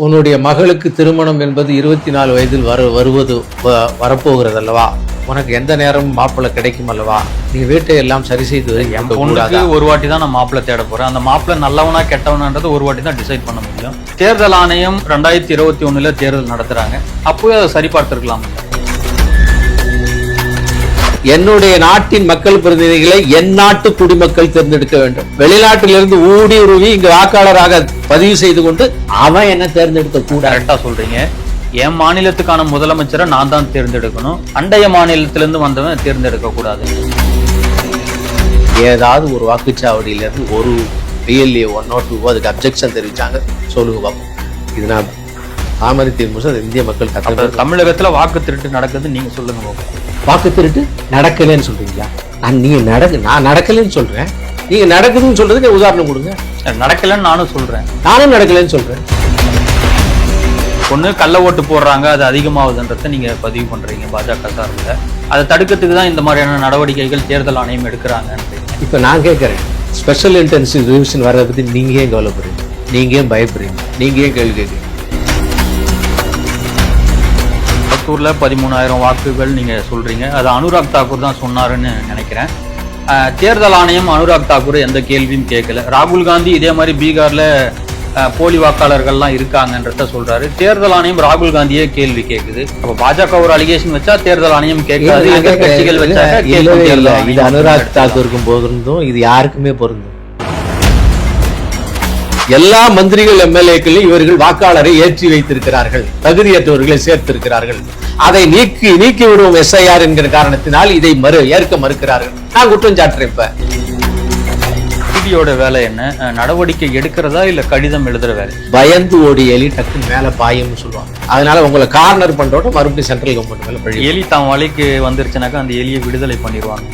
உன்னுடைய மகளுக்கு திருமணம் என்பது இருபத்தி நாலு வயதில் வரு வருவது வ- வரப்போகிறது அல்லவா உனக்கு எந்த நேரமும் மாப்பிள்ளை கிடைக்கும் அல்லவா நீ வீட்டை எல்லாம் சரி செய்து கூடாதா? ஒரு வாட்டி தான் நான் மாப்பிள்ளை தேட போறேன். அந்த மாப்பிள்ளை நல்லவனா கெட்டவனான்றது ஒரு வாட்டி தான் டிசைட் பண்ண முடியும். தேர்தல் ஆணையம் ரெண்டாயிரத்தி இருபத்தி ஒண்ணுல தேர்தல் நடத்துறாங்க. அப்போவே அதை சரி பார்த்திருக்கலாம் என்னுடைய நாட்டின் மக்கள் பிரதிநிதிகளை என் நாட்டு குடிமக்கள் தேர்ந்தெடுக்க வேண்டும். வெளிநாட்டிலிருந்து ஊடி உருவி இங்கு வாக்காளராக பதிவு செய்து கொண்டு அவன் என்ன தேர்ந்தெடுக்க கூடாது. கரெக்டா சொல்றீங்க. என் மாநிலத்துக்கான முதலமைச்சரை நான் தான் தேர்ந்தெடுக்கணும். அண்டைய மாநிலத்திலிருந்து வந்தவன் தேர்ந்தெடுக்க கூடாது. ஏதாவது ஒரு வாக்குச்சாவடியிலிருந்து ஒரு பிஎல்ஏ ஒன் நாட் டூ அதுக்கு அப்ஜெக்ஷன் தெரிவிச்சாங்க. சொல்லுங்க பாப்போம். இது நான் முசு அது இந்திய மக்கள் தமிழகத்துல வாக்கு திருட்டு நடக்குது நீங்க சொல்லுங்க. வாக்கு திருட்டு நடக்கலைன்னு சொல்றீங்களா? நான் நீங்க நடக்கு நான் நடக்கலைன்னு சொல்றேன். நீங்க நடக்குதுன்னு சொல்றதுக்கு உதாரணம் கொடுங்க. நடக்கலைன்னு நானும் சொல்றேன். நானும் நடக்கலைன்னு சொல்றேன். ஒண்ணு கள்ள ஓட்டு போடுறாங்க அது அதிகமாகுதுன்றத நீங்க பதிவு பண்றீங்க பாஜக சார்பில். அதை தடுக்கிறதுக்கு தான் இந்த மாதிரியான நடவடிக்கைகள் தேர்தல் ஆணையம் எடுக்கிறாங்கன்றீங்க. இப்போ நான் கேட்குறேன் ஸ்பெஷல் இன்டென்சிவ் ரிவிஷன் வர்றதை பத்தி நீங்க ஏன் கவலைப்படுறீங்க? நீங்க ஏன் பயப்படுறீங்க? நீங்க ஏன் கேள்வி கேட்குறீங்க பத்தூர்ல பதிமூணாயிரம் வாக்குகள் நீங்க சொல்றீங்க. அது அனுராக் தாக்கூர் தான் சொன்னாருன்னு நினைக்கிறேன். தேர்தல் ஆணையம் அனுராக் தாக்கூர் எந்த கேள்வியும் கேட்கல. ராகுல் காந்தி இதே மாதிரி பீகார்ல போலி வாக்காளர்கள்லாம் இருக்காங்கன்றத சொல்றாரு. தேர்தல் ஆணையம் ராகுல் காந்தியே கேள்வி கேக்குது அப்ப பாஜக ஒரு அலிகேஷன் வச்சா தேர்தல் ஆணையம் கேட்காது. இல்ல, எதிர்க்கட்சிகள் வச்சா. இது அனுராக் தாக்கூருக்கும் பொருந்தும் இது யாருக்குமே பொருந்தும். எல்லா மந்திரிகள் எம்எல்ஏக்களும் இவர்கள் வாக்காளரை ஏற்றி வைத்திருக்கிறார்கள் தகுதியற்றவர்களை சேர்த்திருக்கிறார்கள். அதை நீக்கி நீக்கி விடுவோம் எஸ்ஐஆர் என்கிற காரணத்தினால் இதை மறு ஏற்க மறுக்கிறார்கள். நான் குற்றம் சாட்டுறேன் இப்ப வேலை என்ன? நடவடிக்கை எடுக்கிறதா இல்ல கடிதம் எழுதுற வேலை? பயந்து ஓடி எலி டக்குன்னு மேல பாயும்னு சொல்லுவாங்க. அதனால உங்களை கார்னர் பண்றோட மறுபடியும் சென்ட்ரல் கவர்மெண்ட் மேல பழி. எலி தான் வழிக்கு வந்துருச்சுனாக்கா அந்த எலியை விடுதலை பண்ணிடுவாங்க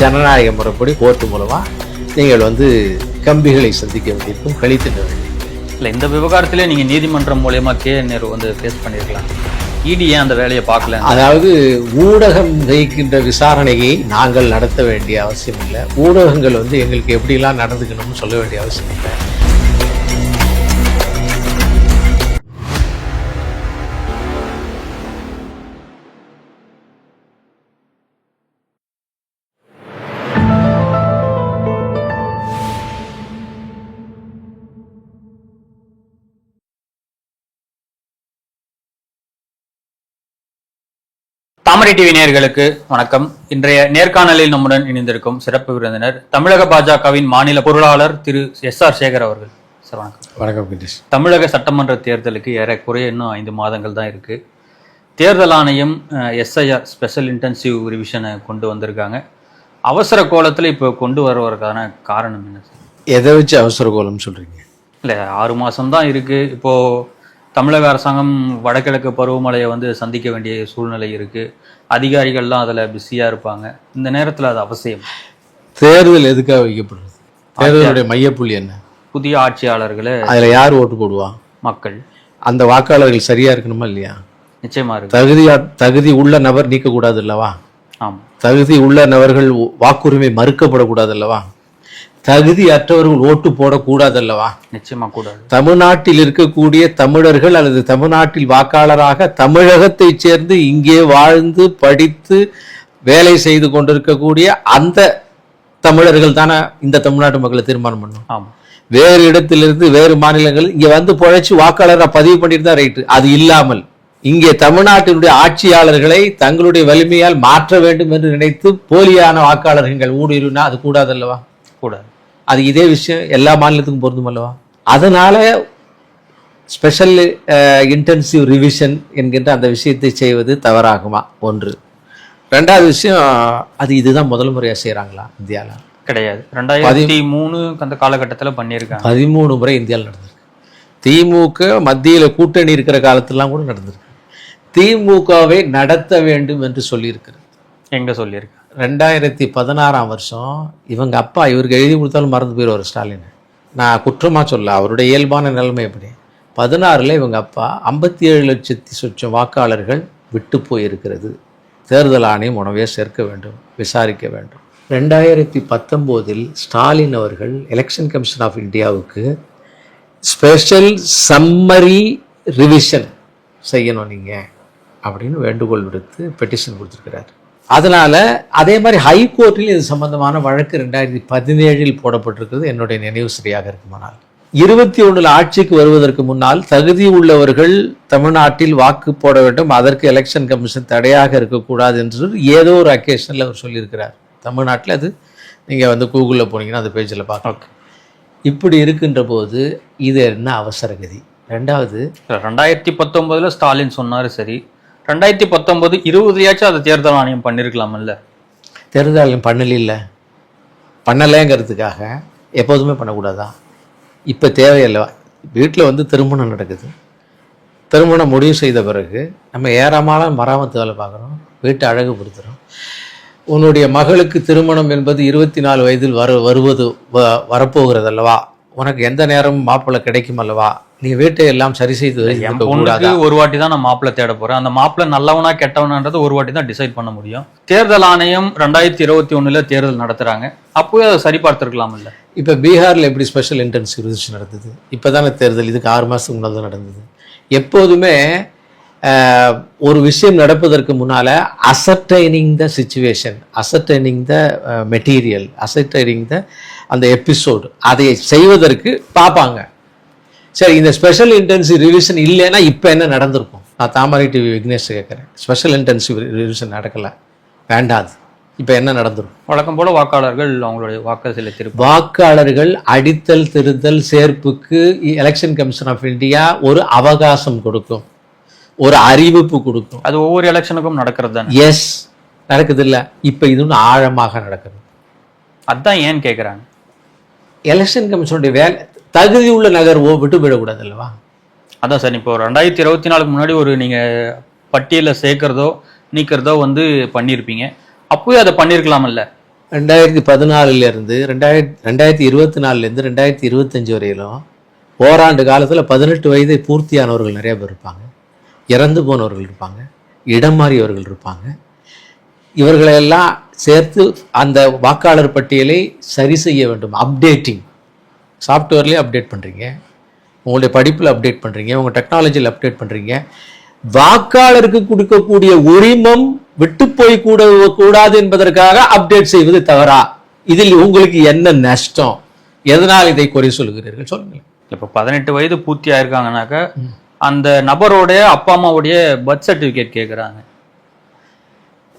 ஜனநாயக முறைப்படி கோர்ட்டு மூலமா நீங்கள் வந்து கம்பிகளை சந்திக்க வேண்டியிருக்கும் கழித்து வேண்டும் இல்ல இந்த விவகாரத்திலே நீங்க நீதிமன்றம் மூலயமா கே. நேரு வந்து ஃபேஸ் பண்ணிருக்கலாம் இடி ஏன் அந்த வேலையை பார்க்கல? அதாவது ஊடகம் வைக்கின்ற விசாரணையை நாங்கள் நடத்த வேண்டிய அவசியம் இல்லை. ஊடகங்கள் வந்து எங்களுக்கு எப்படிலாம் நடந்துக்கணும்னு சொல்ல வேண்டிய அவசியம் இல்லை. தாமரை டிவி நேயர்களுக்கு வணக்கம். இன்றைய நேர்காணலில் நம்முடன் இணைந்திருக்கும் சிறப்பு விருந்தினர் தமிழக பாஜகவின் மாநில பொருளாளர் திரு எஸ் ஆர் சேகர் அவர்கள். சார் வணக்கம். வணக்கம் கிட்டேஷ் தமிழக சட்டமன்ற தேர்தலுக்கு ஏறக்குறைய இன்னும் ஐந்து மாதங்கள் தான் இருக்கு. தேர்தல் ஆணையம் எஸ்ஐஆர் ஸ்பெஷல் இன்டென்சிவ் ரிவிஷனை கொண்டு வந்திருக்காங்க. அவசர கோலத்தில் இப்போ கொண்டு வருவதற்கான காரணம் என்ன சார்? எதை வச்சு அவசர கோலம் சொல்றீங்க? இல்லை ஆறு மாதம் தான் இருக்கு. இப்போ தமிழக அரசாங்கம் வடகிழக்கு பருவமழையை வந்து சந்திக்க வேண்டிய சூழ்நிலை இருக்கு. அதிகாரிகள்லாம் அதில் பிஸியாக இருப்பாங்க. இந்த நேரத்தில் அது அவசியம். தேர்தல் எதுக்காக வைக்கப்படுறது தேர்தலுடைய மையப்புள்ளி என்ன? புதிய ஆட்சியாளர்களை அதுல யார் ஓட்டு போடுவா? மக்கள். அந்த வாக்காளர்கள் சரியா இருக்கணுமா இல்லையா? நிச்சயமா இருக்கு. தகுதியா தகுதி உள்ள நபர் நீக்கக்கூடாது அல்லவா? ஆமாம் தகுதி உள்ள நபர்கள் வாக்குரிமை மறுக்கப்படக்கூடாது அல்லவா? தகுதி அற்றவர்கள் ஓட்டு போடக்கூடாது அல்லவா நிச்சயமா கூடாது. தமிழ்நாட்டில் இருக்கக்கூடிய தமிழர்கள் அல்லது தமிழ்நாட்டில் வாக்காளராக தமிழகத்தைச் சேர்ந்து இங்கே வாழ்ந்து படித்து வேலை செய்து கொண்டிருக்கக்கூடிய அந்த தமிழர்கள் தானே இந்த தமிழ்நாட்டு மக்களை தீர்மானம் பண்ணும். ஆமாம் வேறு இடத்திலிருந்து வேறு மாநிலங்கள் இங்க வந்து பொழைச்சு வாக்காளராக பதிவு பண்ணிட்டு தான் ரைட்டு. அது இல்லாமல் இங்கே தமிழ்நாட்டினுடைய ஆட்சியாளர்களை தங்களுடைய வலிமையால் மாற்ற வேண்டும் என்று நினைத்து போலியான வாக்காளர்கள் ஊடுருவினா அது கூடாது அல்லவா கூடாது. அது இதே விஷயம் எல்லா மாநிலத்துக்கும் பொருந்தும் அல்லவா? அதனால ஸ்பெஷல் இன்டென்சிவ் ரிவிஷன் என்கின்ற அந்த விஷயத்தை செய்வது தவறாகுமா? ஒன்று. ரெண்டாவது விஷயம் அது இதுதான் முதல் முறையாக செய்கிறாங்களா இந்தியாவில் கிடையாது. ரெண்டாயிரத்தி மூணு அந்த காலகட்டத்தில் பண்ணியிருக்காங்க. பதிமூணு முறை இந்தியாவில் நடந்திருக்கு. திமுக மத்தியில் கூட்டணி இருக்கிற காலத்திலாம் கூட நடந்திருக்கு. திமுகவை நடத்த வேண்டும் என்று சொல்லியிருக்கிறது. எங்கே சொல்லியிருக்கேன் ரெண்டாயிரத்தி பதினாறாம் வருஷம் இவங்க அப்பா இவருக்கு எழுதி கொடுத்தாலும் மறந்து போயிடுவார் ஸ்டாலின். நான் குற்றமாக சொல்ல அவருடைய இயல்பான நிலைமை எப்படி? பதினாறில் இவங்க அப்பா ஐம்பத்தி ஏழு லட்சத்தி சொச்சம் வாக்காளர்கள் விட்டு போயிருக்கிறது. தேர்தல் ஆணையம் உணவே சேர்க்க வேண்டும் விசாரிக்க வேண்டும். ரெண்டாயிரத்தி பத்தொம்போதில் ஸ்டாலின் அவர்கள் எலெக்ஷன் கமிஷன் ஆஃப் இந்தியாவுக்கு ஸ்பெஷல் சம்மரி ரிவிஷன் செய்யணும் நீங்கள் அப்படின்னு வேண்டுகோள் விடுத்து பெட்டிஷன் கொடுத்துருக்கிறார். அதனால அதே மாதிரி ஹைகோர்ட்டில் இது சம்பந்தமான வழக்கு ரெண்டாயிரத்தி பதினேழில் போடப்பட்டிருக்கிறது. என்னுடைய நினைவு சரியாக இருக்குமானால். இருபத்தி ஒண்ணுல ஆட்சிக்கு வருவதற்கு முன்னால் தகுதி உள்ளவர்கள் தமிழ்நாட்டில் வாக்கு போட வேண்டும். அதற்கு எலெக்ஷன் கமிஷன் தடையாக இருக்கக்கூடாது என்று ஏதோ ஒரு அக்கேஷனில் அவர் சொல்லியிருக்கிறார். தமிழ்நாட்டில் அது நீங்கள் வந்து கூகுளில் போனீங்கன்னா அந்த பேஜில் பார்க்கலாம். இப்படி இருக்கின்ற போது இது என்ன அவசரகதி? ரெண்டாவது ரெண்டாயிரத்தி பத்தொன்பதுல ஸ்டாலின் சொன்னாரு சரி. ரெண்டாயிரத்தி பத்தொன்பது இருபதையாச்சும் அதை தேர்தல் ஆணையம் பண்ணிருக்கலாம்ல தேர்தல் ஆணையம் பண்ணல பண்ணலைங்கிறதுக்காக எப்போதுமே பண்ணக்கூடாதா? இப்போ தேவையில்லை. வீட்டில் வந்து திருமணம் நடக்குது. திருமணம் முடிவு செய்த பிறகு நம்ம ஏறமான மராமத்து வேலை பார்க்குறோம். வீட்டை அழகுபடுத்துகிறோம் உன்னுடைய மகளுக்கு திருமணம் என்பது இருபத்தி நாலு வயதில் வரு வருவது வ- வரப்போகிறது அல்லவா உனக்கு எந்த நேரமும் மாப்பிள்ளை கிடைக்கும் அல்லவா நீ வீட்டை எல்லாம் சரி செய்து ஒரு வாட்டி தான் நான் மாப்பிள்ளை தேட போறேன். அந்த மாப்பிள்ளை நல்லவனா கெட்டவனான்றது ஒரு வாட்டி தான் டிசைட் பண்ண முடியும். தேர்தல் ஆணையம் ரெண்டாயிரத்தி இருபத்தி ஒண்ணுல தேர்தல் நடத்துறாங்க. அப்போவே அதை சரி பார்த்திருக்கலாம்ல இப்போ பீகாரில் எப்படி ஸ்பெஷல் இன்டென்சிவ் ரிசர்ச் நடந்தது? இப்போ தானே தேர்தல் இதுக்கு ஆறு மாதத்துக்கு முன்னாடி தான் நடந்தது. எப்போதுமே ஒரு விஷயம் நடப்பதற்கு முன்னால் ascertaining the situation ascertaining the material ascertaining the அந்த எபிசோடு அதை செய்வதற்கு பார்ப்பாங்க. சரி இந்த ஸ்பெஷல் இன்டென்சிவ் ரிவிஷன் இல்லைன்னா இப்போ என்ன நடந்திருக்கும்? நான் தாமரை டிவி விக்னேஷ் கேட்குறேன். ஸ்பெஷல் இன்டென்சிவ் ரிவிஷன் நடக்கலை. வேண்டாது. இப்போ என்ன நடந்திருக்கும்? வழக்கம் போல வாக்காளர்கள் அவங்களுடைய வாக்கு செலுத்தியிருப்பாங்க. வாக்காளர்கள் அடித்தல் திருத்தல் சேர்ப்புக்கு எலெக்ஷன் கமிஷன் ஆஃப் இந்தியா ஒரு அவகாசம் கொடுக்கும். ஒரு அறிவிப்பு கொடுக்கும். அது ஒவ்வொரு எலெக்ஷனுக்கும் நடக்கிறது தானே? எஸ் நடக்குது இல்ல இப்ப இது இன்னும் ஆழமாக நடக்குது. அதான் ஏன் கேக்குறாங்க? எலெக்ஷன் கமிஷனுடைய வேலை தகுதி உள்ள நகர்வோ விட்டு போயிடக்கூடாது அல்லவா? அதான் சார் இப்போ ரெண்டாயிரத்தி இருபத்தி நாலுக்கு முன்னாடி ஒரு நீங்க பட்டியல சேர்க்கறதோ நீக்கிறதோ வந்து பண்ணியிருப்பீங்க. அப்போவே அதை பண்ணியிருக்கலாம்ல ரெண்டாயிரத்தி பதினாலுல இருந்து ரெண்டாயிரத்தி ரெண்டாயிரத்தி இருபத்தி நாலுல இருந்து ரெண்டாயிரத்தி இருபத்தஞ்சு வரையிலும் ஓராண்டு காலத்துல பதினெட்டு வயதை பூர்த்தியானவர்கள் நிறைய பேர் இருப்பாங்க. இறந்து போனவர்கள் இருப்பாங்க. இடம் மாறியவர்கள் இருப்பாங்க. இவர்களையெல்லாம் சேர்த்து அந்த வாக்காளர் பட்டியலை சரி செய்ய வேண்டும். அப்டேட்டிங். சாஃப்ட்வேர்லேயே அப்டேட் பண்ணுறீங்க உங்களுடைய படிப்பில் அப்டேட் பண்ணுறீங்க உங்கள் டெக்னாலஜியில் அப்டேட் பண்ணுறீங்க வாக்காளருக்கு கொடுக்கக்கூடிய உரிமம் விட்டு போய் கூட கூடாது என்பதற்காக அப்டேட் செய்வது தவறா? இதில் உங்களுக்கு என்ன நஷ்டம்? எதனால் இதை குறை சொல்கிறீர்கள் சொல்லுங்கள். இப்போ பதினெட்டு வயது பூர்த்தி ஆயிருக்காங்கனாக்கா அந்த நபரோடைய அப்பா அம்மாவுடைய பர்த் சர்டிஃபிகேட் கேட்குறாங்க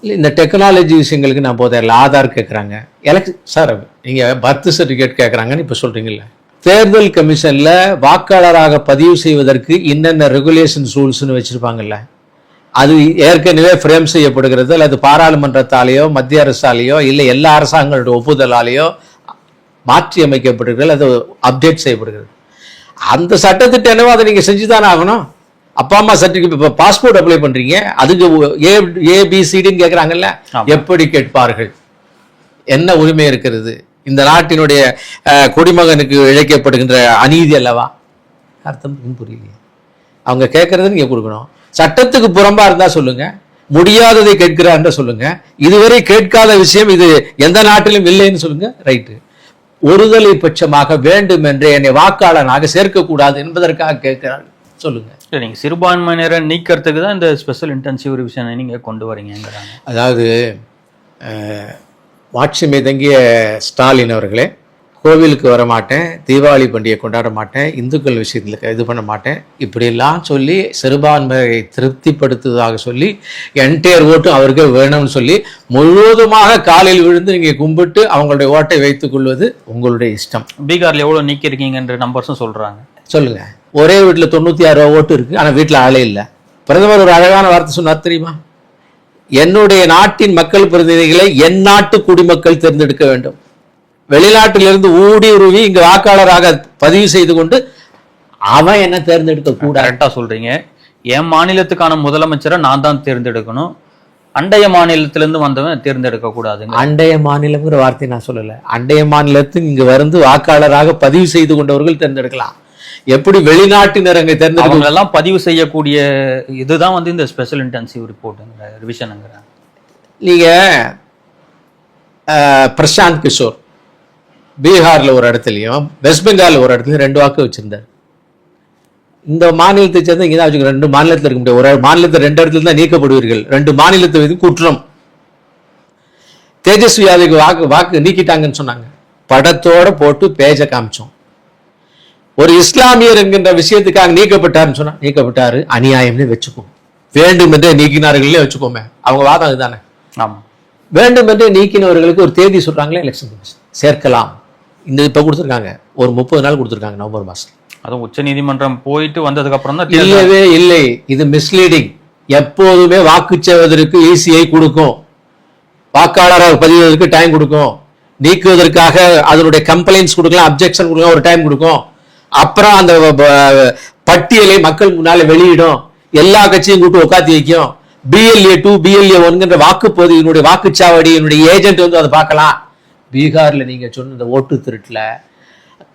இல்லை இந்த டெக்னாலஜி விஷயங்களுக்கு நான் போதில்ல ஆதார் கேட்குறாங்க எலக்ட் சார் நீங்கள் பர்த் சர்டிஃபிகேட் கேட்குறாங்கன்னு இப்போ சொல்கிறீங்களே தேர்தல் கமிஷனில் வாக்காளராக பதிவு செய்வதற்கு என்னென்ன ரெகுலேஷன்ஸ் ரூல்ஸ்னு வச்சுருப்பாங்கல்ல. அது ஏற்கனவே ஃப்ரேம் செய்யப்படுகிறது. அல்லது பாராளுமன்றத்தாலேயோ மத்திய அரசாலேயோ இல்லை எல்லா அரசாங்கங்களோட ஒப்புதலாலேயோ மாற்றி அமைக்கப்படுகிறது அது அப்டேட் செய்யப்படுகிறது. அந்த சட்டத்திட்ட என்னவோ அதை நீங்கள் செஞ்சு தானே ஆகணும். அப்பா அம்மா சர்டிஃபிகேட் இப்போ பாஸ்போர்ட் அப்ளை பண்ணுறீங்க அதுக்கு ஏ ஏபிசிடின்னு கேட்குறாங்கல்ல. எப்படி கேட்பார்கள்? என்ன உரிமை இருக்கிறது? இந்த நாட்டினுடைய குடிமகனுக்கு இழைக்கப்படுகின்ற அநீதி அல்லவா? அர்த்தம் புரியலையே. அவங்க கேட்கறத நீங்க கொடுக்கணும். சட்டத்துக்கு புறம்பா இருந்தா சொல்லுங்க. முடியாததை கேட்கிறாருன்னு சொல்லுங்க. இதுவரை கேட்காத விஷயம் இது எந்த நாட்டிலும் இல்லைன்னு சொல்லுங்க. ரைட்டு. ஒருதலை பட்சமாக வேண்டும் என்று என்னை வாக்காளனாக சேர்க்கக்கூடாது என்பதற்காக கேட்கிறார் சொல்லுங்க. இல்லை நீங்கள் சிறுபான்மையினரை நீக்கிறதுக்கு தான் இந்த ஸ்பெஷல் இன்டென்சிவ் ரிவிஷனை நீங்கள் கொண்டு வரீங்கங்கிறாங்க. அதாவது மாட்சிமை தங்கிய ஸ்டாலின் அவர்களே கோவிலுக்கு வர மாட்டேன் தீபாவளி பண்டிகை கொண்டாட மாட்டேன் இந்துக்கள் விஷயத்தில் இது பண்ண மாட்டேன் இப்படியெல்லாம் சொல்லி சிறுபான்மையை திருப்திப்படுத்துவதாக சொல்லி என்டையர் ஓட்டும் அவருக்கு வேணும்னு சொல்லி முழுவதுமாக காலில் விழுந்து நீங்கள் கும்பிட்டு அவங்களுடைய ஓட்டை வைத்துக் கொள்வது உங்களுடைய இஷ்டம். பீகார்ல எவ்வளோ நீக்கியிருக்கீங்கன்ற நம்பர்ஸும் சொல்றாங்க. சொல்லுங்க. ஒரே வீட்டில் தொண்ணூற்றி ஆறு ரூபா ஓட்டு இருக்கு ஆனால் வீட்டில் ஆளே இல்லை. பிரதமர் ஒரு அழகான வார்த்தை சொன்னார் தெரியுமா? என்னுடைய நாட்டின் மக்கள் பிரதிநிதிகளை என் நாட்டு குடிமக்கள் தேர்ந்தெடுக்க வேண்டும். வெளிநாட்டிலிருந்து ஊடி உருவி இங்கு வாக்காளராக பதிவு செய்து கொண்டு அவன் என்ன தேர்ந்தெடுக்க கூடாது. கரெக்டாக சொல்றீங்க. என் மாநிலத்துக்கான முதலமைச்சரை நான் தான் தேர்ந்தெடுக்கணும். அண்டைய மாநிலத்திலிருந்து வந்தவன் தேர்ந்தெடுக்க கூடாதுங்க. அண்டைய மாநிலம்ங்கிற வார்த்தையை நான் சொல்லல. அண்டைய மாநிலத்துக்கு இங்கு வந்து வாக்காளராக பதிவு செய்து கொண்டவர்கள் தேர்ந்தெடுக்கலாம். எப்படி வெளிநாட்டினர் அங்கே தேர்ந்தெடுக்க அவங்க எல்லாம் பதிவு செய்யக்கூடிய இதுதான் வந்து இந்த ஸ்பெஷல் இன்டென்சிவ் ரிப்போர்ட்டுங்கிற ரிவிஷனுங்கிறேன் நீங்க பிரசாந்த் கிஷோர் பீகார்ல ஒரு இடத்துலையும் வெஸ்ட் பெங்கால்ல ஒரு இடத்துலையும் ரெண்டு வாக்கு வச்சிருந்தார். இந்த மாநிலத்தை சேர்ந்த இங்கே தான் ரெண்டு மாநிலத்தில் இருக்க முடியாது. ஒரு மாநிலத்தில் ரெண்டு இடத்துல தான் நீக்கப்படுவீர்கள். ரெண்டு மாநிலத்தை இது குற்றம். தேஜஸ்வி யாதவுக்கு வாக்கு வாக்கு நீக்கிட்டாங்கன்னு சொன்னாங்க. படத்தோட போட்டு பேஜை காமிச்சோம். ஒரு இஸ்லாமியர் என்கின்ற விஷயத்துக்காக நீக்கப்பட்டாருன்னு சொன்னா நீக்கப்பட்டாரு அநியாயம்னு வச்சுக்கோ. வேண்டும் என்றே நீக்கினார்களே வச்சுக்கோமே. அவங்க வாதம் இதுதானே? ஆமா. வேண்டும் என்றே நீக்கினவர்களுக்கு ஒரு தேதி சொல்றாங்களே எலெக்ஷன் கமிஷன் சேர்க்கலாம். இந்த இப்போ கொடுத்துருக்காங்க. ஒரு முப்பது நாள் கொடுத்துருக்காங்க நவம்பர் மாசம் அதுவும் உச்ச நீதிமன்றம் போயிட்டு வந்ததுக்கு அப்புறம் தான் இல்லவே இல்லை. இது மிஸ்லீடிங் எப்போதுமே வாக்கு செய்வதற்கு ஈஸியை கொடுக்கும். வாக்காளராக பதிவதற்கு டைம் கொடுக்கும். நீக்குவதற்காக அதனுடைய கம்ப்ளைண்ட்ஸ் கொடுக்கலாம் அப்ஜெக்ஷன் கொடுக்கலாம் ஒரு டைம் கொடுக்கும். அப்புறம் அந்த பட்டியலை மக்கள் முன்னால வெளியிடும். எல்லா கட்சியும் கூட்டு உட்காத்தி வைக்கும். பிஎல்ஏ டூ பிஎல்ஏ ஒன்கின்ற வாக்குப்பதிவினுடைய வாக்குச்சாவடியினுடைய ஏஜென்ட் வந்து அதை பார்க்கலாம். பீகார்ல நீங்க சொன்ன இந்த ஓட்டு திருட்டுல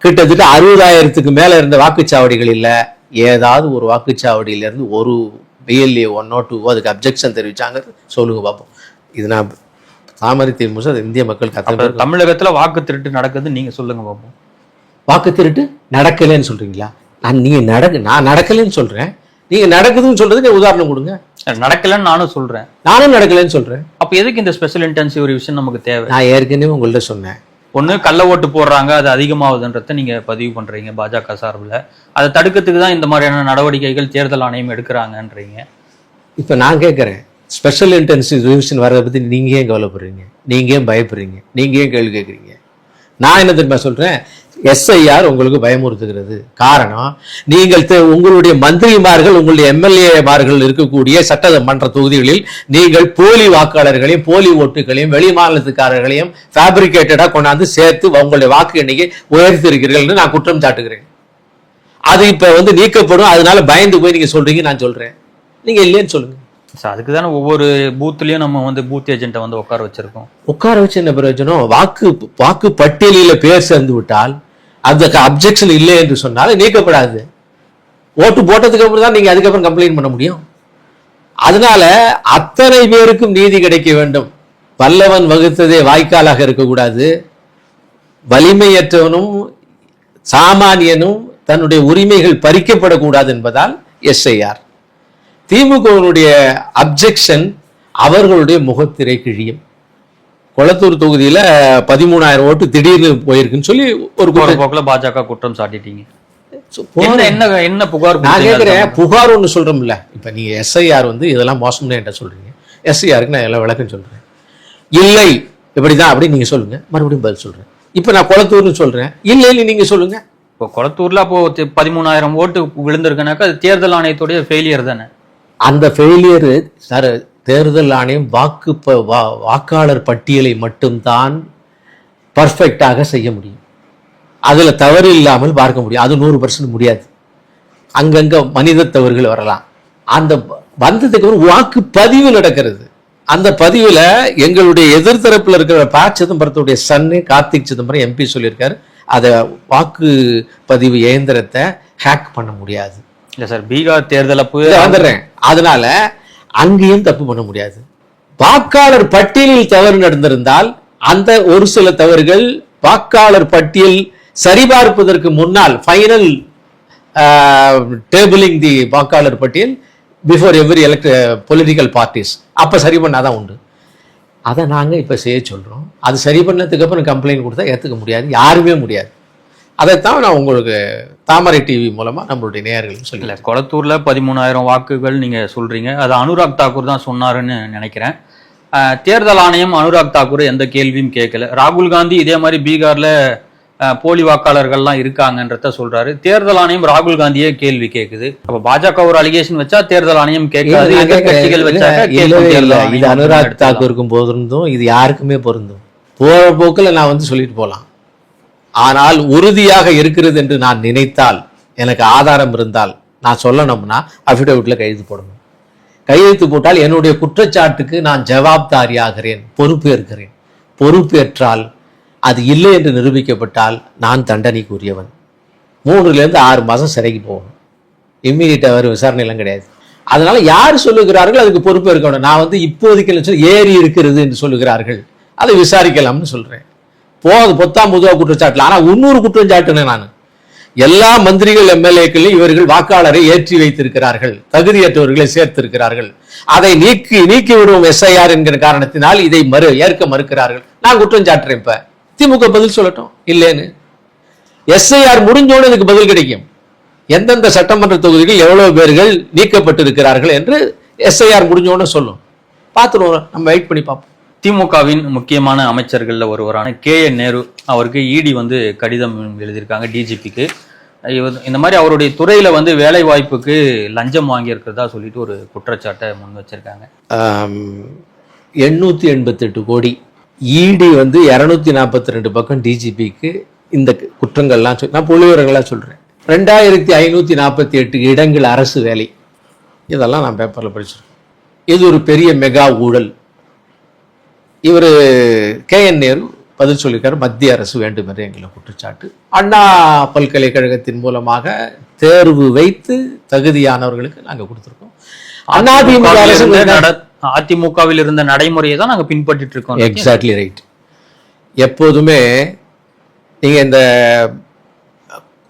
கிட்டத்தட்ட அறுபதாயிரத்துக்கு மேல இருந்த வாக்குச்சாவடிகள் இல்ல. ஏதாவது ஒரு வாக்குச்சாவடியில இருந்து ஒரு பிஎல்ஏ ஒன்னோ டூவோ அதுக்கு அப்ஜெக்ஷன் தெரிவிச்சாங்க. சொல்லுங்க பார்ப்போம் இது நான் தாமரை தீர்முசு அது இந்திய மக்களுக்கு தமிழகத்துல வாக்கு திருட்டு நடக்குது நீங்க சொல்லுங்க பாப்போம். வாக்கு திருட்டு நடக்கலைன்னு சொல்றீங்களா? நான் நீங்க நடக்கு நான் நடக்கலைன்னு சொல்றேன். நீங்க நடக்குதுன்னு சொல்றதுக்கு உதாரணம் கொடுங்க. நடக்கலன்னு நானும் சொல்றேன். நானும் நடக்கலைன்னு சொல்றேன். அப்ப எதுக்கு இந்த ஸ்பெஷல் இன்டென்சிவ் ரிவிஷன் நமக்கு தேவை? நான் ஏற்கனவே உங்கள்ட்ட சொன்னேன். ஒண்ணு கள்ள ஓட்டு போடுறாங்க அது அதிகமாகுதுன்றத நீங்க பதிவு பண்றீங்க பாஜக சார்பில். அதை தடுக்கிறதுக்கு தான் இந்த மாதிரியான நடவடிக்கைகள் தேர்தல் ஆணையம் எடுக்கிறாங்கன்றீங்க. இப்போ நான் கேட்குறேன் ஸ்பெஷல் இன்டென்சிவ் ரிவிஷன் வர்றதை பற்றி நீங்கள் ஏன் கவலைப்படுறீங்க? நீங்கள் ஏன் பயப்படுறீங்க? நீங்கள் ஏன் கேள்வி கேட்குறீங்க? நான் என்ன தெரியுமா சொல்கிறேன் எஸ்ஐஆர் உங்களுக்கு பயமுறுத்துகிறது. காரணம் நீங்கள் உங்களுடைய மந்திரிமார்கள் உங்களுடைய எம்எல்ஏமார்கள் இருக்கக்கூடிய சட்டமன்ற தொகுதிகளில் நீங்கள் போலி வாக்காளர்களையும் போலி ஓட்டுகளையும் வெளி மாநிலத்துக்காரர்களையும் ஃபேப்ரிகேட்டடாக கொண்டாந்து சேர்த்து உங்களுடைய வாக்கு எண்ணிக்கை உயர்த்திருக்கிறீர்கள் நான் குற்றம் சாட்டுகிறேன். அது இப்ப வந்து நீக்கப்படும். அதனால பயந்து போய் நீங்க சொல்றீங்க நான் சொல்றேன். நீங்க இல்லைன்னு சொல்லுங்க. So, அதுக்கு தானே ஒவ்வொரு பூத்துலயும் நம்ம வந்து பூத் ஏஜென்ட்டை வந்து உட்கார வச்சிருக்கோம். உட்கார வச்சு என்ன பிரயோஜனம்? வாக்கு வாக்கு பட்டியலில பேர் சேர்ந்து விட்டால் அதுக்கு அப்ஜெக்ஷன் இல்லை என்று சொன்னால் நீக்கப்படாது. ஓட்டு போட்டதுக்கு அப்புறம் தான் நீங்க அதுக்கப்புறம் கம்ப்ளைண்ட் பண்ண முடியும். அதனால அத்தனை பேருக்கும் நீதி கிடைக்க வேண்டும். வல்லவன் வகுத்ததே வாய்க்காலாக இருக்கக்கூடாது. வலிமையற்றவனும் சாமானியனும் தன்னுடைய உரிமைகள் பறிக்கப்படக்கூடாது என்பதால் எஸ்ஐஆர் திமுகவினுடைய அப்ஜெக்ஷன் அவர்களுடைய முகத்திரை கிழியும். கொளத்தூர் தொகுதியில பதிமூணாயிரம் ஓட்டு திடீர்னு போயிருக்குன்னு சொல்லி ஒரு போக்குல பாஜக குற்றம் சாட்டிட்டீங்க. என்ன என்ன புகார் நான் கேட்கிறேன்? புகார் ஒன்று சொல்றோம்ல. இப்ப நீங்க எஸ்ஐஆர் வந்து இதெல்லாம் மோசம்னு என்கிட்ட சொல்றீங்க. எஸ்ஐஆருக்கு நான் எல்லாம் விளக்கம் சொல்றேன். இல்லை இப்படிதான் அப்படின்னு நீங்க சொல்லுங்க. மறுபடியும் பதில் சொல்றேன். இப்ப நான் குளத்தூர்னு சொல்றேன். இல்லைன்னு நீங்க சொல்லுங்க. இப்போ கொளத்தூர்ல அப்போ தி- பதிமூணாயிரம் ஓட்டு விழுந்திருக்குனாக்கா அது தேர்தல் ஆணையத்துடைய ஃபெயிலியர் தானே? அந்த ஃபெயிலியர் சார் தேர்தல் ஆணையம் வாக்கு ப- வா- வாக்காளர் பட்டியலை மட்டும்தான் பர்ஃபெக்டாக செய்ய முடியும். அதுல தவறு இல்லாமல் பார்க்க முடியும். அது நூறு பர்சன்ட் முடியாது. அங்கங்க மனித தவறுகள் வரலாம். அந்த வந்ததுக்கு அப்புறம் வாக்கு பதிவு நடக்கிறது. அந்த பதிவுல எங்களுடைய எதிர்த்தரப்புல இருக்கிற ப சிதம்பரத்துடைய சன்னு கார்த்திக் சிதம்பரம் எம்பி சொல்லியிருக்காரு. அதை வாக்கு பதிவு இயந்திரத்தை ஹேக் பண்ண முடியாது. இல்ல சார் பீகார் தேர்தல் இதை வந்துடுறேன். அதனால அங்கேயும் தப்பு பண்ண முடியாது. வாக்காளர் பட்டியலில் தவறு நடந்திருந்தால் அந்த ஒரு சில தவறுகள் வாக்காளர் பட்டியல் சரிபார்ப்பதற்கு முன்னால் ஃபைனல் டேபிளிங் தி வாக்காளர் பட்டியல் before every elect political parties அப்போ சரி பண்ணாதான் உண்டு. அதை நாங்கள் இப்போ செய்ய சொல்கிறோம் அது சரி பண்ணதுக்கு அப்புறம் கம்ப்ளைண்ட் கொடுத்தா ஏற்றுக்க முடியாது. யாருமே முடியாது. அதைத்தான் நான் உங்களுக்கு தாமரை டிவி மூலமா நம்மளுடைய நேயர்களுக்கு சொல்லி இல்ல கொளத்தூர்ல பதிமூணாயிரம் வாக்குகள் நீங்க சொல்றீங்க. அது அனுராக் தாக்கூர் தான் சொன்னாருன்னு நினைக்கிறேன். தேர்தல் ஆணையம் அனுராக் தாக்கூர் எந்த கேள்வியும் கேட்கல. ராகுல் காந்தி இதே மாதிரி பீகார்ல போலி வாக்காளர்கள்லாம் இருக்காங்கன்றத சொல்றாரு. தேர்தல் ஆணையம் ராகுல் காந்தியே கேள்வி கேக்குது. அப்ப பாஜக ஒரு அலிகேஷன் வச்சா தேர்தல் ஆணையம் கேட்காது. இல்ல. தேர்தல் இது அனுராக். தாக்கூருக்கும் பொருந்தும். இது யாருக்குமே பொருந்தும். போற போக்குல நான் வந்து சொல்லிட்டு போலாம். ஆனால் உறுதியாக இருக்கிறது என்று நான் நினைத்தால் எனக்கு ஆதாரம் இருந்தால் நான் சொல்லணும்னா அஃபிடவிட்ல கையெழுத்து போடணும். கையெழுத்து போட்டால் என்னுடைய குற்றச்சாட்டுக்கு நான் ஜவாப்தாரியாகிறேன் பொறுப்பேற்கிறேன். பொறுப்பேற்றால் அது இல்லை என்று நிரூபிக்கப்பட்டால் நான் தண்டனைக்குரியவன். மூன்றுலேருந்து ஆறு மாதம் சிறைக்கு போகணும். இம்மீடியட்டாக வரும் விசாரணை கிடையாது. அதனால் யார் சொல்லுகிறார்கள் அதுக்கு பொறுப்பு இருக்கணும் நான் வந்து இப்போதைக்கு ஏறி இருக்கிறது என்று சொல்லுகிறார்கள். அதை விசாரிக்கலாம்னு சொல்கிறேன் போகாது பொத்தாம் பொதுவாக குற்றச்சாட்டில் ஆனால் இன்னொரு குற்றம் சாட்டினேன் நான். எல்லா மந்திரிகள் எம்எல்ஏக்களையும் இவர்கள் வாக்காளரை ஏற்றி வைத்திருக்கிறார்கள். தகுதியற்றவர்களை சேர்த்திருக்கிறார்கள். அதை நீக்கி நீக்கி விடுவோம் எஸ்ஐஆர் என்கிற காரணத்தினால் இதை மறு ஏற்க மறுக்கிறார்கள். நான் குற்றம் சாட்டுறேன் இப்ப. திமுக பதில் சொல்லட்டும். இல்லைன்னு. எஸ்ஐஆர் முடிஞ்சோடு இதுக்கு பதில் கிடைக்கும். எந்தெந்த சட்டமன்ற தொகுதிகள் எவ்வளவு பேர்கள் நீக்கப்பட்டிருக்கிறார்கள் என்று எஸ்ஐஆர் முடிஞ்சோன்னு சொல்லும். பார்த்துருவோம் நம்ம வெயிட் பண்ணி பார்ப்போம். திமுகவின் முக்கியமான அமைச்சர்களில் ஒருவரான கே என் நேரு அவருக்கு இடி வந்து கடிதம் எழுதியிருக்காங்க டிஜிபிக்கு இந்த மாதிரி அவருடைய துறையில் வந்து வேலை வாய்ப்புக்கு லஞ்சம் வாங்கியிருக்கிறதா சொல்லிட்டு ஒரு குற்றச்சாட்டை முன் வச்சிருக்காங்க. எண்ணூற்றி எண்பத்தெட்டு கோடி. இடி வந்து இரநூத்தி நாற்பத்தி ரெண்டு பக்கம் டிஜிபிக்கு இந்த குற்றங்கள்லாம் சொல் நான் புள்ளிவரங்களாக சொல்கிறேன் ரெண்டாயிரத்தி ஐநூற்றி நாற்பத்தி எட்டு இடங்கள் அரசு வேலை. இதெல்லாம் நான் பேப்பரில் படிச்சிருக்கேன். இது ஒரு பெரிய மெகா ஊழல். இவர் கே என் நேரு பதில் சொல்லியிருக்காரு. மத்திய அரசு வேண்டும் என்று எங்களை குற்றச்சாட்டு. அண்ணா பல்கலைக்கழகத்தின் மூலமாக தேர்வு வைத்து தகுதியானவர்களுக்கு நாங்கள் கொடுத்துருக்கோம். அதிமுக அதிமுகவில் இருந்த நடைமுறையை தான் நாங்க பின்பற்றிட்டு இருக்கோம். எக்ஸாக்ட்லி ரைட் எப்போதுமே நீங்க இந்த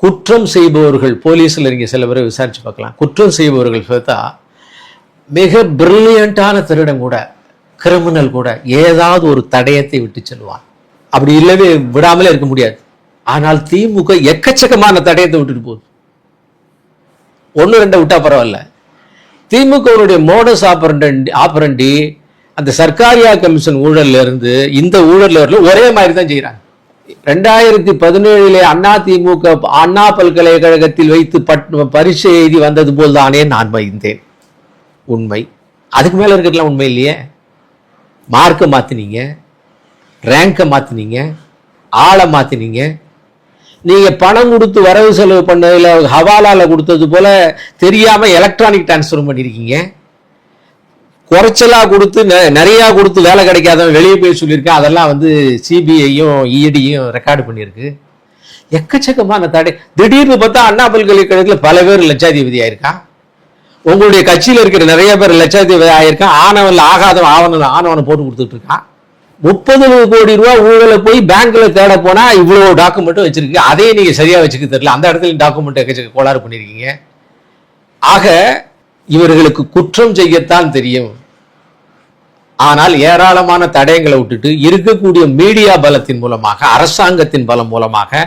குற்றம் செய்பவர்கள் போலீஸ்ல நீங்க சில பேரை விசாரிச்சு பார்க்கலாம். குற்றம் செய்பவர்கள் பார்த்தா மிக பிரில்லியண்டான திருடன் கூட கிரிமினல் கூட ஏதாவது ஒரு தடயத்தை விட்டு செல்வான். அப்படி இல்லவே விடாமலே இருக்க முடியாது. ஆனால் திமுக எக்கச்சக்கமான தடயத்தை விட்டுட்டு போகுது. ஒன்று ரெண்டை விட்டா பரவாயில்ல. திமுகவுடைய மோடஸ் ஆபரண்டி ஆபரண்டி அந்த சர்க்காரியா கமிஷன் ஊழல்ல இருந்து இந்த ஊழல்ல இருந்து ஒரே மாதிரி தான் செய்கிறாங்க ரெண்டாயிரத்தி பதினேழிலே அண்ணா திமுக அண்ணா பல்கலைக்கழகத்தில் வைத்து பட் பரிசு எழுதி வந்தது போல் தானே நான் பயந்தேன் உண்மை. அதுக்கு மேலே இருக்கிறதுலாம் உண்மை இல்லையே? மார்க்கை மாற்றினீங்க ரேங்கை மாற்றினீங்க ஆளை மாற்றினீங்க நீங்கள் பணம் கொடுத்து வரவு செலவு பண்ணதில் ஹவாலாவில் கொடுத்தது போல் தெரியாமல் எலக்ட்ரானிக் டிரான்ஸ்ஃபர் பண்ணியிருக்கீங்க குறைச்சலாக கொடுத்து நிறையா கொடுத்து வேலை கிடைக்காதவன் வெளியே போய் சொல்லியிருக்கேன். அதெல்லாம் வந்து சிபிஐயும் இடியும் ரெக்கார்டு பண்ணியிருக்கு. எக்கச்சக்கமான தடை. திடீர்னு பார்த்தா அண்ணா பல்கலைக்கழகத்தில் பல பேர் லட்சாதிபதி ஆயிருக்கான் உங்களுடைய கட்சியில் இருக்கிற நிறைய பேர் லட்சாதிபதி ஆயிருக்கான் ஆனவன் ஆகாதவன் ஆவணம் ஆனவனை போட்டு கொடுத்துட்டு இருக்கான் முப்பது கோடி ரூபா ஊழலை போய் பேங்க்ல தேட போனா இவ்வளவு டாக்குமெண்ட்டும் வச்சிருக்கு. அதையும் நீங்க சரியா வச்சுக்க தெரியல. அந்த இடத்துல டாக்குமெண்ட் எக்கச்சக்க கோளாறு பண்ணிருக்கீங்க. ஆக இவர்களுக்கு குற்றம் செய்யத்தான் தெரியும். ஆனால் ஏராளமான தடயங்களை விட்டுட்டு இருக்கக்கூடிய மீடியா பலத்தின் மூலமாக அரசாங்கத்தின் பலம் மூலமாக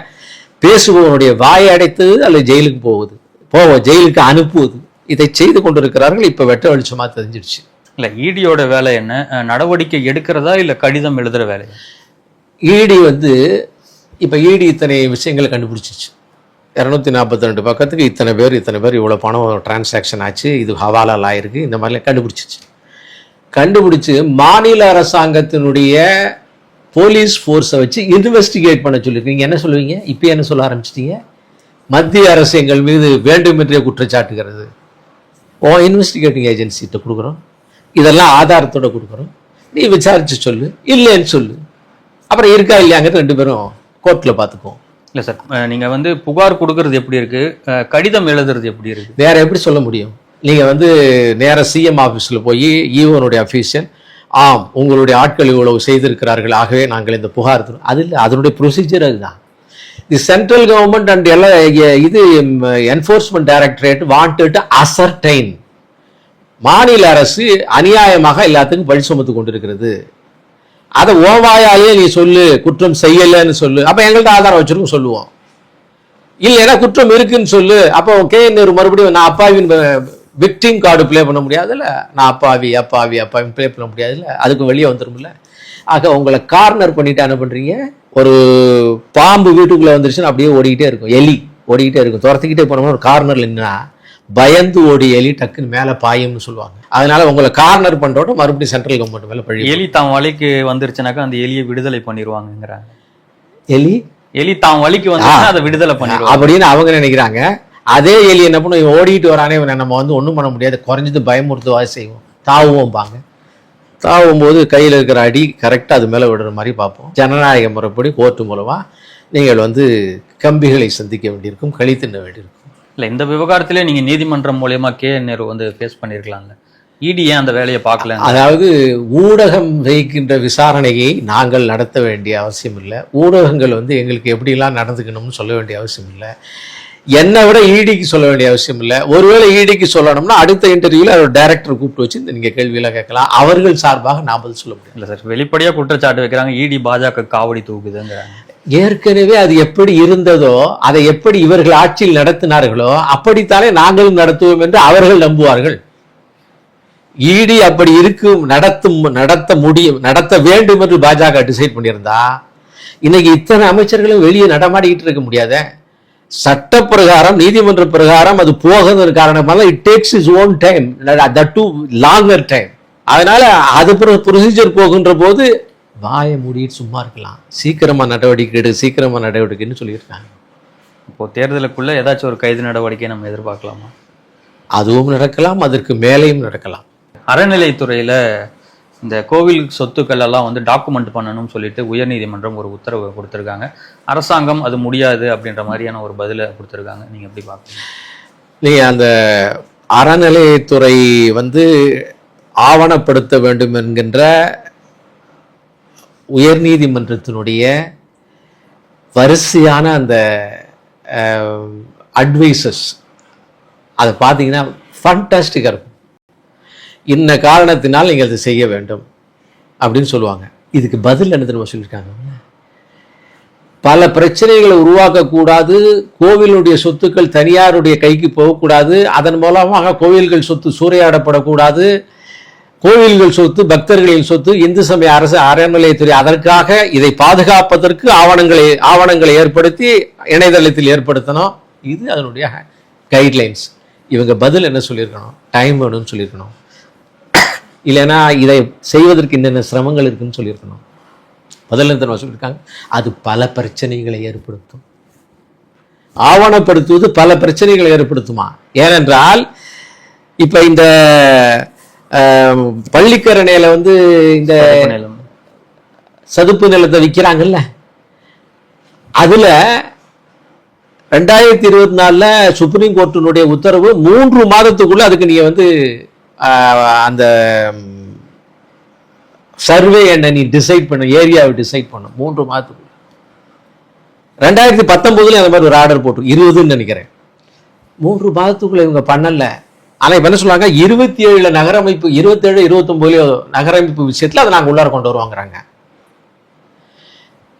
பேசுபவனுடைய வாயை அடைத்தது அல்லது ஜெயிலுக்கு போவது போவ ஜெயிலுக்கு அனுப்புவது. இதை செய்து கொண்டிருக்கிறார்கள் இப்ப வெட்ட வெளிச்சமா தெரிஞ்சிடுச்சு. இல்ல இடியோட வேலை என்ன? நடவடிக்கை எடுக்கிறதா இல்ல கடிதம் எழுதுற வேலையா இடி வந்து இப்போ இடி இத்தனை விஷயங்களை கண்டுபிடிச்சிச்சு. இரநூத்தி நாற்பத்தி ரெண்டு பக்கத்துக்கு இத்தனை பேர் இத்தனை பேர் இவ்வளோ பணம் டிரான்சாக்ஷன் ஆச்சு இது ஹவாலால் ஆயிருக்கு இந்த மாதிரிலாம் கண்டுபிடிச்சிச்சு. கண்டுபிடிச்சு மாநில அரசாங்கத்தினுடைய போலீஸ் ஃபோர்ஸை வச்சு இன்வெஸ்டிகேட் பண்ண சொல்லியிருக்கீங்க என்ன சொல்லுவீங்க? இப்போ என்ன சொல்ல ஆரம்பிச்சிட்டீங்க? மத்திய அரசு எங்கள் மீது வேண்டுமென்றே குற்றச்சாட்டுகிறது. ஓ இன்வெஸ்டிகேட்டிங் ஏஜென்சிகிட்ட கொடுக்குறோம். இதெல்லாம் ஆதாரத்தோட கொடுக்குறோம். நீ விசாரிச்சு சொல்லு. இல்லைன்னு சொல்லு. அப்புறம் இருக்கா இல்லையாங்கிறது ரெண்டு பேரும் கோர்ட்டில் பார்த்துக்குவோம். இல்ல சார் அஹ், நீங்க வந்து புகார் கொடுக்கறது எப்படி இருக்கு? அஹ், கடிதம் எழுதுறது எப்படி இருக்கு? வேற எப்படி சொல்ல முடியும்? நீங்க வந்து நேரா சிஎம் ஆபீஸ்ல போய் ஈவனுடைய அஃபீஷியல் ஆம் உங்களுடைய ஆட்கள் இவ்வளவு செய்திருக்கிறார்கள். ஆகவே நாங்கள் இந்த புகார் அது இல்லை. அதனுடைய ப்ரொசீஜர் அதுதான். தி சென்ட்ரல் கவர்மெண்ட் அண்ட் எல்லாம் இது என்ஃபோர்ஸ்மெண்ட் டைரக்டரேட் வாண்டட் அசர்டைன் மாநில அரசு அநியாயமாக எல்லாத்துக்கும் பழி சுமத்து கொண்டிருக்கிறது. அதை ஓவாயாலே நீ சொல்லு குற்றம் செய்யலைன்னு சொல்லு. அப்போ எங்கள்ட்ட ஆதாரம் வச்சிருக்கோம் சொல்லுவோம். இல்லைன்னா குற்றம் இருக்குன்னு சொல்லு. அப்போ கே நேரு மறுபடியும் நான் அப்பாவின் விக்டிம் கார்டு ப்ளே பண்ண முடியாதுல்ல? நான் அப்பாவி அப்பாவி அப்பாவின் ப்ளே பண்ண முடியாதுல்ல? அதுக்கு வெளியே வந்துடும்ல ஆக உங்களை கார்னர் பண்ணிட்டு என்ன பண்றீங்க? ஒரு பாம்பு வீட்டுக்குள்ள வந்துருச்சுன்னா அப்படியே ஓடிக்கிட்டே இருக்கும். எலி ஓடிக்கிட்டே இருக்கும். துரத்திக்கிட்டே போனோம்னா ஒரு கார்னர்ல நின்னா பயந்து ஓடி எலி டக்குன்னு மேல பாயும்னு சொல்லுவாங்க. அதனால உங்களை கார்னர் பண்றோட மறுபடியும் சென்ட்ரல் கவர்மெண்ட் மேல பழி எலி தாம் வழிக்கு வந்துருச்சுனாக்கா அந்த எலியை விடுதலை பண்ணிடுவாங்கங்கிறாங்க எலி? எலி தாம் வழிக்கு வந்துச்சுன்னா அதை விடுதலை பண்ணிடுவாங்க அப்படின்னு அவங்க நினைக்கிறாங்க. அதே எலி என்ன பண்ணும்? ஓடிட்டு வரானே இவனை நம்ம வந்து ஒண்ணும் பண்ண முடியாது. குறைஞ்சது பயமுறுத்துவாது செய்வோம். தாவுவோம் பாங்க தாவும் போது கையில் இருக்கிற அடி கரெக்டாக அது மேலே விடுற மாதிரி பார்ப்போம். ஜனநாயக முறைப்படி கோர்ட்டு மூலமா நீங்கள் வந்து கம்பிகளை சந்திக்க வேண்டியிருக்கும் களி தின்ன வேண்டியிருக்கும். இல்ல இந்த விவகாரத்திலே நீங்க நீதிமன்றம் மூலியமா கே நேரு வந்து ஃபேஸ் பண்ணிருக்கலாம்ல இடி ஏன் அந்த வேலையை பார்க்கல? அதாவது ஊடகம் வைக்கின்ற விசாரணையை நாங்கள் நடத்த வேண்டிய அவசியம் இல்லை. ஊடகங்கள் வந்து எங்களுக்கு எப்படிலாம் நடந்துக்கணும்னு சொல்ல வேண்டிய அவசியம் இல்லை. என்னை விட ஈடிக்கு சொல்ல வேண்டிய அவசியம் இல்லை. ஒருவேளை ஈடிக்கு சொல்லணும்னா அடுத்த இன்டர்வியூல அவர் டைரக்டர் கூப்பிட்டு வச்சு நீங்க கேள்வியெல்லாம் கேட்கலாம். அவர்கள் சார்பாக நான் பதில் சொல்ல முடியும். இல்ல சார் வெளிப்படையா குற்றச்சாட்டு வைக்கிறாங்க. இடி பாஜக காவடி தூக்குதுங்கிறாங்க. ஏற்கனவே அது எப்படி இருந்ததோ அதை எப்படி இவர்கள் ஆட்சியில் நடத்தினார்களோ அப்படித்தானே நாங்களும் நடத்துவோம் என்று அவர்கள் நம்புவார்கள். ஈடி அப்படி இருக்கும் நடத்தும் நடத்த முடியும் நடத்த வேண்டும் என்று பாஜக டிசைட் பண்ணியிருந்தா இன்னைக்கு இத்தனை அமைச்சர்களும் வெளியே நடமாடிக்கிட்டு இருக்க முடியாதே? சட்ட பிரகாரம் நீதிமன்ற பிரகாரம் அது போகிறது காரணமாக it takes is own time that to longer time அதனால அது ப்ரொசீஜர் போகின்ற போது வாயை மூடிட்டு சும்மா இருக்கலாம். சீக்கிரமா நடவடிக்கை எடு சீக்கிரமா நடவடிக்கைன்னு சொல்லியிருக்காங்க. இப்போ தேர்தலுக்குள்ள ஏதாச்சும் ஒரு கைது நடவடிக்கை நம்ம எதிர்பார்க்கலாமா? அதுவும் நடக்கலாம் அதற்கு மேலேயும் நடக்கலாம். அறநிலைத்துறையில இந்த கோவில் சொத்துக்கள் எல்லாம் வந்து டாக்குமெண்ட் பண்ணணும்னு சொல்லிட்டு உயர்நீதிமன்றம் ஒரு உத்தரவு கொடுத்துருக்காங்க. அரசாங்கம் அது முடியாது அப்படின்ற மாதிரியான ஒரு பதிலை கொடுத்துருக்காங்க. நீங்கள் எப்படி பார்க்குறீங்க? நீங்கள் அந்த அறநிலையத்துறை வந்து ஆவணப்படுத்த வேண்டும் என்கின்ற உயர்நீதிமன்றத்தினுடைய வரிசையான அந்த அட்வைசஸ் அதை பார்த்தீங்கன்னா ஃபண்டாஸ்டிக்காக இருக்கும். இன்ன காரணத்தினால் நீங்கள் அதை செய்ய வேண்டும் அப்படின்னு சொல்லுவாங்க. இதுக்கு பதில் என்ன நம்ம சொல்லியிருக்காங்க? பல பிரச்சனைகளை உருவாக்கக்கூடாது கோவிலுடைய சொத்துக்கள் தனியாருடைய கைக்கு போகக்கூடாது அதன் மூலமாக கோவில்கள் சொத்து சூறையாடப்படக்கூடாது கோவில்கள் சொத்து பக்தர்களின் சொத்து இந்து சமய அரசு அறநிலையத்துறை அதற்காக இதை பாதுகாப்பதற்கு ஆவணங்களை ஆவணங்களை ஏற்படுத்தி இணையதளத்தில் ஏற்படுத்தணும். இது அதனுடைய கைட்லைன்ஸ் இவங்க பதில் என்ன சொல்லியிருக்கணும்? டைம் வேணும்னு சொல்லியிருக்கணும். இல்லைன்னா இதை செய்வதற்கு என்னென்ன சிரமங்கள் இருக்குன்னு சொல்லியிருக்கணும். தெரியுமா சொல்லியிருக்காங்க. அது பல பிரச்சனைகளை ஏற்படுத்தும். ஆவணப்படுத்துவது பல பிரச்சனைகளை ஏற்படுத்துமா? ஏனென்றால் இப்போ இந்த பள்ளிக்கரணையில வந்து இந்த. சதுப்பு நிலத்தை விற்கிறாங்கல்ல அதுல ரெண்டாயிரத்தி இருபத்தி நாலுல சுப்ரீம் கோர்ட்டினுடைய உத்தரவு மூன்று மாதத்துக்குள்ள அதுக்கு நீங்க வந்து அந்த சர்வே என்ன நீ டிசைட் பண்ணும் ஏரியாவை டிசைட் பண்ணும் மூன்று மாதத்துக்குள்ள ரெண்டாயிரத்தி பத்தொன்பதுல அந்த மாதிரி ஒரு ஆர்டர் போட்டு இருபதுன்னு நினைக்கிறேன். மூன்று மாதத்துக்குள்ள இவங்க பண்ணல. ஆனால் இப்போ என்ன சொல்லுவாங்க? இருபத்தி ஏழுல நகரமைப்பு இருபத்தேழு இருபத்தொம்போதுலையோ நகரமைப்பு விஷயத்துல அதை நாங்க உள்ளார கொண்டு வருவாங்கிறாங்க.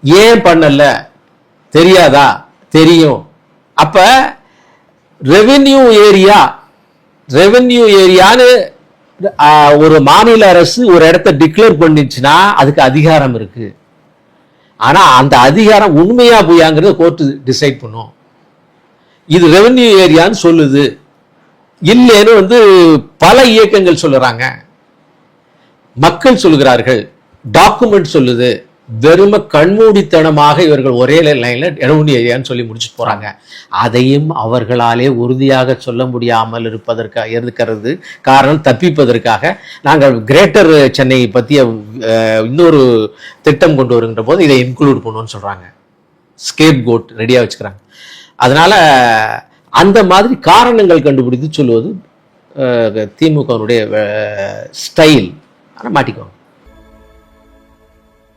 ஏன் பண்ணல? தெரியாதா? தெரியும். அப்ப ரெவென்யூ ஏரியா ரெவென்யூ ஏரியான்னு ஒரு மாநில அரசு ஒரு இடத்த டிக்ளேர் பண்ணிச்சுன்னா அதுக்கு அதிகாரம் இருக்கு. ஆனால் அந்த அதிகாரம் உண்மையா போயாங்கிறத கோர்ட்டு டிசைட் பண்ணும். இது ரெவென்யூ ஏரியான்னு சொல்லுது. இல்லைன்னு வந்து பல இயக்கங்கள் சொல்லுறாங்க. மக்கள் சொல்லுகிறார்கள். டாக்குமெண்ட் சொல்லுது. வெறும கண்மூடித்தனமாக இவர்கள் ஒரே லைன்ல ரெவன்யூ ஏரியான்னு சொல்லி முடிச்சுட்டு போறாங்க. அதையும் அவர்களாலே உறுதியாக சொல்ல முடியாமல் இருப்பதற்காக இருக்கிறது காரணம் தப்பிப்பதற்காக நாங்கள் கிரேட்டர் சென்னை பற்றிய இன்னொரு திட்டம் கொண்டு வருகின்ற போது இதை இன்க்ளூட் பண்ணுவோம்னு சொல்றாங்க. ஸ்கேப் கோட் ரெடியாக வச்சுக்கிறாங்க. அதனால அந்த மாதிரி காரணங்கள் கண்டுபிடித்து சொல்லுவது அஹ், திமுகவினுடைய ஸ்டைல் ஆனால் மாட்டிக்குவாங்க